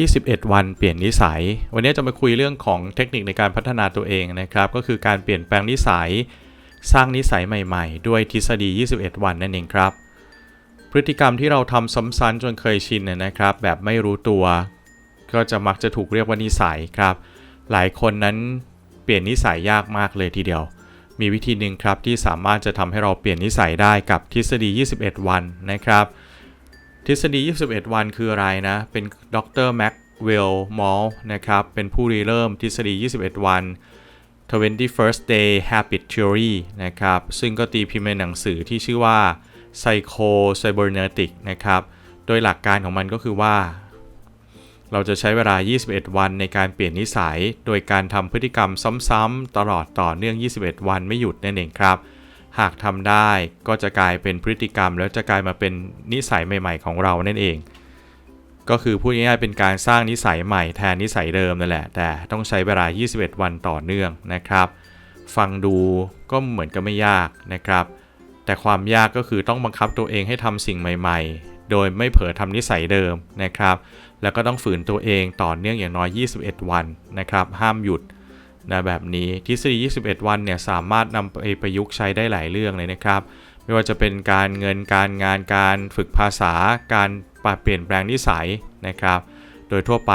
21 วันเปลี่ยนนิสัย วันนี้จะมาคุยเรื่องของเทคนิคในการพัฒนาตัวเองนะครับ ก็คือการเปลี่ยนแปลงนิสัย สร้างนิสัยใหม่ๆ ด้วยทฤษฎี 21 วันนั่นเองครับ พฤติกรรมที่เราทำซ้ำๆจนเคยชินนะครับ แบบไม่รู้ตัว ก็จะมักจะถูกเรียกว่านิสัยครับ หลายคนนั้นเปลี่ยนนิสัยยากมากเลยทีเดียว มีวิธีหนึ่งครับที่สามารถจะทำให้เราเปลี่ยนนิสัยได้กับทฤษฎี 21 วันนะครับ ทฤษฎี 21 วันคืออะไรนะ เป็นดรแม็กเวลมอลนะครับ เป็นผู้ริเริ่มทฤษฎี 21 วัน 21st Day Habit Theory นะครับ ซึ่งก็ตีพิมพ์ในหนังสือที่ชื่อว่า Psycho Cybernetic นะครับ โดยหลักการของมันก็คือว่า เราจะใช้เวลา 21 วันในการเปลี่ยนนิสัย โดยการทำพฤติกรรมซ้ำๆตลอดต่อเนื่อง 21 วันไม่หยุดนั่นเองครับ หากทำได้ก็จะกลายเป็นพฤติกรรม แล้วจะกลายมาเป็นนิสัยใหม่ ๆ ของเรานั่นเอง ก็คือพูดง่ายๆเป็นการสร้างนิสัยใหม่แทนนิสัยเดิมนั่นแหละ แต่ต้องใช้เวลา 21 วันต่อเนื่องนะครับ ฟังดูก็เหมือนกับไม่ยากนะครับ แต่ความยากก็คือต้องบังคับตัวเองให้ทำสิ่งใหม่ ๆ โดยไม่เผลอทำนิสัยเดิมนะครับ แล้วก็ต้องฝืนตัวเองต่อเนื่องอย่างน้อย 21 วันนะครับ ห้ามหยุด นะแบบนี้ทฤษฎี 21 วันเนี่ยสามารถนำไปประยุกต์ใช้ได้หลายเรื่องเลยนะครับ ไม่ว่าจะเป็นการเงินการงานการฝึกภาษา การปรับเปลี่ยนแปลงนิสัยนะครับ โดยทั่วไป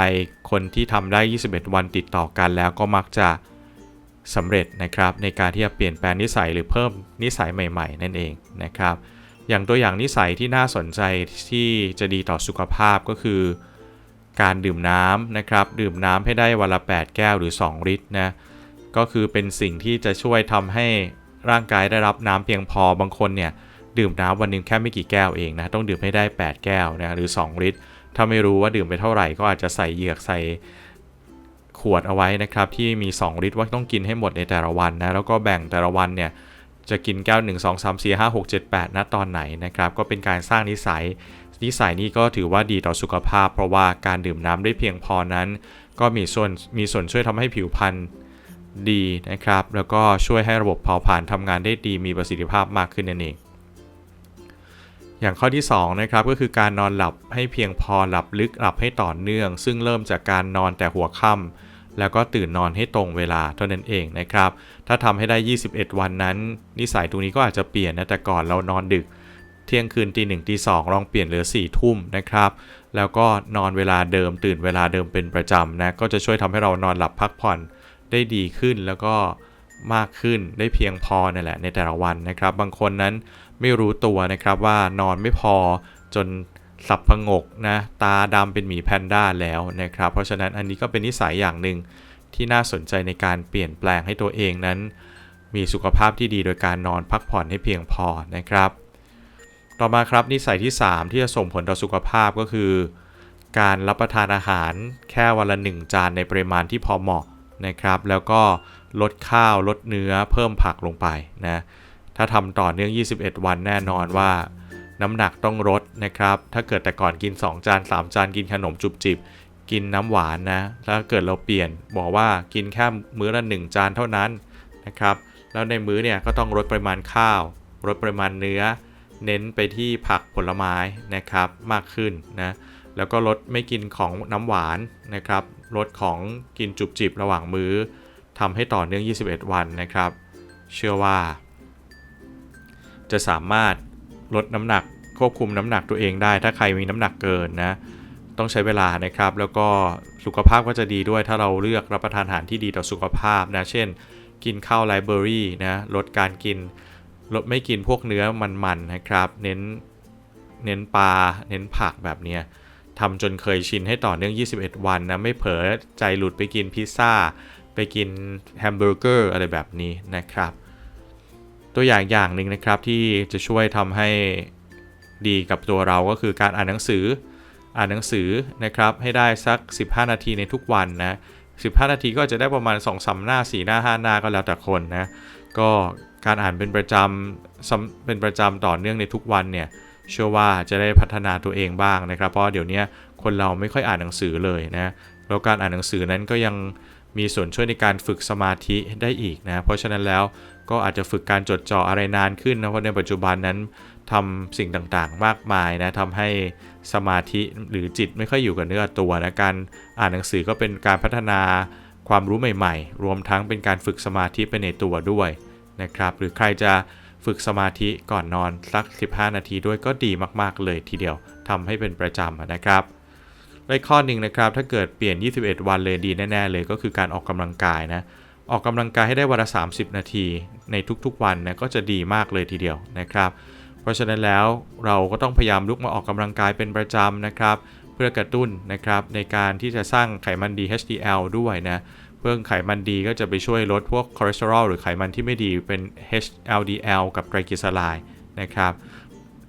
คนที่ทำได้ 21 วันติดต่อกันแล้วก็มักจะสำเร็จนะครับ ในการที่จะเปลี่ยนแปลงนิสัยหรือเพิ่มนิสัยใหม่ ๆ นั่นเองนะครับ อย่างตัวอย่างนิสัยที่น่าสนใจที่จะดีต่อสุขภาพก็คือ การดื่มน้ำนะครับ ดื่มน้ำให้ได้วันละ 8 แก้วหรือ 2 ลิตรนะ ก็คือเป็นสิ่งที่จะช่วยทำให้ร่างกายได้รับน้ำเพียงพอ บางคนเนี่ยดื่มน้ำวันหนึงแค่ไม่กี่แก้วเองนะ ต้องดื่มให้ได้ 8 แก้วนะหรือ 2 ลิตร ถ้าไม่รู้ว่าดื่มไปเท่าไหร่ก็อาจจะใส่เหยือกใส่ขวดเอาไว้นะครับ ที่มี 2 ลิตรว่าต้องกินให้หมดในแต่ละวันนะ แล้วก็แบ่งแต่ละวันเนี่ยจะกินแก้ว 1 2 3 4 5 6 7 8นะตอนไหนนะครับ ก็เป็นการสร้างนิสัย นิสัยนี้ก็ถือว่าดีต่อสุขภาพ เพราะว่าการดื่มน้ำได้เพียงพอนั้น ก็มีส่วนมีส่วนช่วยทำให้ผิวพรรณดีนะครับ แล้วก็ช่วยให้ระบบเผาผลาญทำงานได้ดีมีประสิทธิภาพมากขึ้นนั่นเอง อย่างข้อที่2นะครับก็คือการนอนหลับให้เพียงพอหลับลึกหลับให้ต่อเนื่อง ซึ่งเริ่มจากการนอนแต่หัวค่ำแล้วก็ตื่นนอนให้ตรงเวลาเท่านั้นเองนะครับ ถ้าทำให้ได้ 21 วันนั้น นิสัยตรงนี้ก็อาจจะเปลี่ยนนะแต่ก่อนเรานอนดึก เที่ยงคืนตีหนึ่งตีสองลองเปลี่ยนเหลือ4ี่ทุ่มนะครับแล้วก็นอนเวลาเดิมตื่นเวลาเดิมเป็นประจำนะก็จะช่วยทำให้เรานอนหลับพักผ่อนได้ดีขึ้นแล้วก็มากขึ้นได้เพียงพอนั่แหละในแต่ละวันนะครับ บางคนนั้นไม่รู้ตัวนะครับว่านอนไม่พอจนสับพงกนะตาดำเป็นหมีแพนด้าแล้วนะครับ เพราะฉะนั้นอันนี้ก็เป็นนิสัยอย่างหนึ่งที่น่าสนใจในการเปลี่ยนแปลงให้ตัวเองนั้น มีสุขภาพที่ดีโดยการนอนพักผ่อนให้เพียงพอนะครับ ต่อมาครับนิสัยที่ 3 ที่จะส่งผลต่อสุขภาพก็คือ การรับประทานอาหารแค่วันละ 1 จานในปริมาณที่พอเหมาะนะครับ แล้วก็ลดข้าวลดเนื้อเพิ่มผักลงไปนะถ้าทำต่อเนื่อง 21 วันแน่นอนว่า น้ำหนักต้องลดนะครับ ถ้าเกิดแต่ก่อนกิน 2 จาน 3 จานกินขนมจุบจิบ กินน้ำหวานนะถ้าเกิดเราเปลี่ยนบอกว่ากินแค่มื้อละ 1 จานเท่านั้นนะครับ แล้วในมื้อเนี่ยก็ต้องลดปริมาณข้าวลดปริมาณเนื้อ เน้นไปที่ผักผลไม้นะครับมากขึ้นนะแล้วก็ลดไม่กินของน้ำหวานนะครับลดของกินจุบจิบระหว่างมื้อทำให้ต่อเนื่อง 21 วันนะครับ เชื่อว่า จะสามารถลดน้ำหนักควบคุมน้ำหนักตัวเองได้ ถ้าใครมีน้ำหนักเกินนะต้องใช้เวลานะครับ แล้วก็สุขภาพก็จะดีด้วยถ้าเราเลือกรับประทานอาหารที่ดีต่อสุขภาพนะ เช่น กินข้าวไลเบอรี่นะลดการกิน ลดไม่กินพวกเนื้อมันๆนะครับ เน้นเน้นปลาเน้นผักแบบเนี้ยทำจนเคยชินให้ต่อเนื่อง 21 วันนะ ไม่เผลอใจหลุดไปกินพิซซ่า ไปกินแฮมเบอร์เกอร์อะไรแบบนี้นะครับ ตัวอย่างอย่างหนึ่งนะครับที่จะช่วยทำให้ดีกับตัวเราก็คือการอ่านหนังสือ อ่านหนังสือนะครับให้ได้สัก 15 นาทีในทุกวันนะ 15 นาทีก็จะได้ประมาณ 2 3 หน้า 4 หน้า 5 หน้าก็แล้วแต่คนนะ ก็ การอ่านเป็นประจำเป็นประจำต่อเนื่องในทุกวันเนี่ยเชื่อว่าจะได้พัฒนาตัวเองบ้างนะครับ เพราะเดี๋ยวนี้คนเราไม่ค่อยอ่านหนังสือเลยนะแล้วการอ่านหนังสือนั้นก็ยังมีส่วนช่วยในการฝึกสมาธิได้อีกนะเพราะฉะนั้นแล้วก็อาจจะฝึกการจดจ่ออะไรนานขึ้นนะเพราะในปัจจุบันนั้นทำสิ่งต่างๆ มากมายนะทำให้สมาธิหรือจิตไม่ค่อยอยู่กับเนื้อตัวนะการอ่านหนังสือก็เป็นการพัฒนาความรู้ใหม่ ๆ รวมทั้งเป็นการฝึกสมาธิไปในตัวด้วย นะครับ หรือใครจะฝึกสมาธิก่อนนอนสัก 15 นาทีด้วยก็ดีมาก ๆ เลยทีเดียวทำให้เป็นประจำนะครับและข้อหนึ่งนะครับ ถ้าเกิดเปลี่ยน 21 วันเลยดีแน่ ๆ เลยก็คือการออกกำลังกายนะออกกำลังกายให้ได้วันละ 30 นาทีในทุกๆวันนะก็จะดีมากเลยทีเดียวนะครับ เพราะฉะนั้นแล้วเราก็ต้องพยายามลุกมาออกกำลังกายเป็นประจำนะครับ เพื่อกระตุ้นนะครับในการที่จะสร้างไขมันดี HDL ด้วยนะ เพิ่มไขมันดีก็จะไปช่วยลดพวกคอเลสเตอรอลหรือไขมันที่ไม่ดีเป็น HLDL กับไตรกลีเซอไรด์นะครับ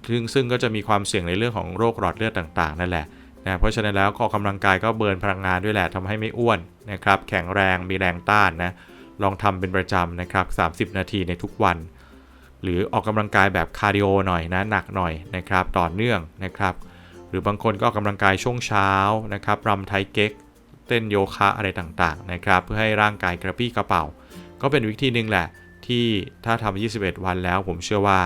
ซึ่งซึ่งก็จะมีความเสี่ยงในเรื่องของโรคหลอดเลือดต่างๆ นั่นแหละนะเพราะฉะนั้นแล้วก็ออกกำลังกายก็เบิร์นพลังงานด้วยแหละทำให้ไม่อ้วนนะครับแข็งแรงมีแรงต้านนะลองทำเป็นประจำนะครับ 30 นาทีในทุกวัน หรือออกกำลังกายแบบคาร์ดิโอหน่อยนะหนักหน่อยนะครับต่อเนื่องนะครับ หรือบางคนก็ออกกำลังกายช่วงเช้านะครับรำไทเก๊ก เต้นโยคะอะไรต่างๆนะครับ เพื่อให้ร่างกายกระปี้กระเป๋า ก็เป็นวิธีหนึ่งแหละ ที่ถ้าทำ21 วันแล้วผมเชื่อว่า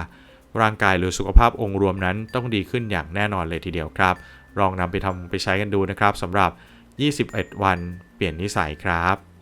ร่างกายหรือสุขภาพองค์รวมนั้นต้องดีขึ้นอย่างแน่นอนเลยทีเดียวครับ ลองนำไปทำไปใช้กันดูนะครับสำหรับ 21 วันเปลี่ยนนิสัยครับ